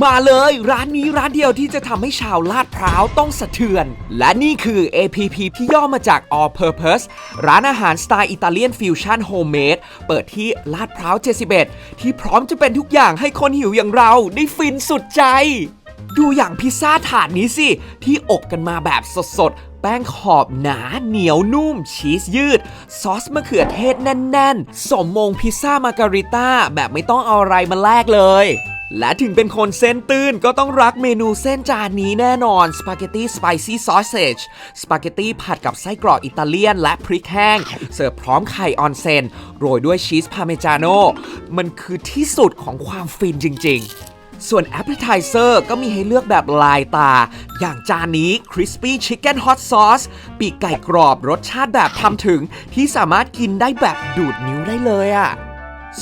มาเลยร้านนี้ร้านเดียวที่จะทำให้ชาวลาดพร้าวต้องสะเทือน และนี่คือ APP ที่ย่อมาจาก All Purpose ร้านอาหารสไตล์อิตาเลียนฟิวชั่นโฮมเมดเปิดที่ลาดพร้าว 71 ที่พร้อมจะเป็นทุกอย่างให้คนหิวอย่างเราได้ฟินสุดใจ ดูอย่างพิซซ่าถาดนี้สิ ที่อกกันมาแบบสดๆแป้งขอบหนาเหนียวนุ่ม ชีสยืด ซอสมะเขือเทศแน่น ๆ สมมงพิซซ่ามาการิต้าแบบไม่ต้องเอาอะไรมาแลกเลย และถึงเป็นคนเส้นตื้นก็ต้องรักเมนูเส้นจานนี้แน่นอนสปาเกตตี้สไปซี่ซอสเซจสปาเกตตี้ผัดกับไส้กรอกอิตาเลียนและพริกแห้ง เสิร์ฟพร้อมไข่ออนเซนโรยด้วยชีสพาเมจาโน่มันคือที่สุดของความฟินจริง ๆส่วน Appetizer ก็มีให้เลือกแบบลายตา อย่างจานนี้ Crispy Chicken Hot Sauce ปีกไก่กรอบรสชาติแบบทำถึง ที่สามารถกินได้แบบดูดนิ้วได้เลยอะ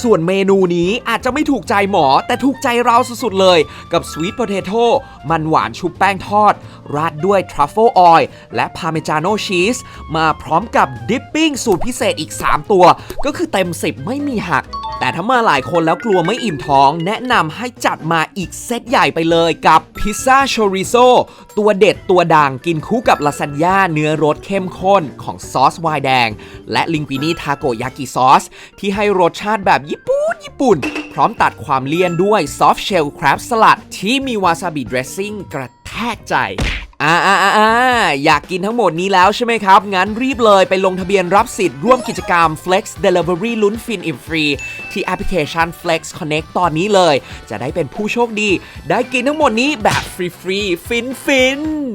ส่วนเมนูนี้อาจจะไม่ถูกใจหมอแต่ถูกใจเราสุดๆเลย กับ Sweet Potato มันหวานชุบแป้งทอด ราดด้วยทรัฟเฟิลออยล์และพาเมจาโน่ชีสมาพร้อมกับดิปปิ้งสูตรพิเศษอีก 3 ตัว ก็คือเต็ม 10 ไม่มีหัก แต่ถ้ามาหลายคนแล้วกลัวไม่อิ่มท้อง แนะนำให้จัดมาอีกเซตใหญ่ไปเลยกับพิซซ่าโชริโซตัวเด็ดตัวดังกินคู่กับลาซานญ่าเนื้อรสเข้มข้นของซอสไวน์แดง และลิงปินี่ทาโกยากิซอส ที่ให้รสชาติแบบญี่ปุ่นญี่ปุ่น พร้อมตัดความเลี่ยนด้วยซอฟ t ์เชลคราบสลัดที่มีวาซาบิเดรสซิ่งกระแทกใจ อ่าอ่าอ่าอยากกินทั้งหมดนี้แล้วใช่ไหมครับ งั้นรีบเลยไปลงทะเบียนรับสิทธิ์ร่วมกิจกรรม Flex Delivery ลุ้นฟินอิ่มฟรี ที่แอปพลิเคชัน Flex Connect ตอนนี้เลย จะได้เป็นผู้โชคดี ได้กินทั้งหมดนี้แบบฟรีๆ ฟินฟินๆ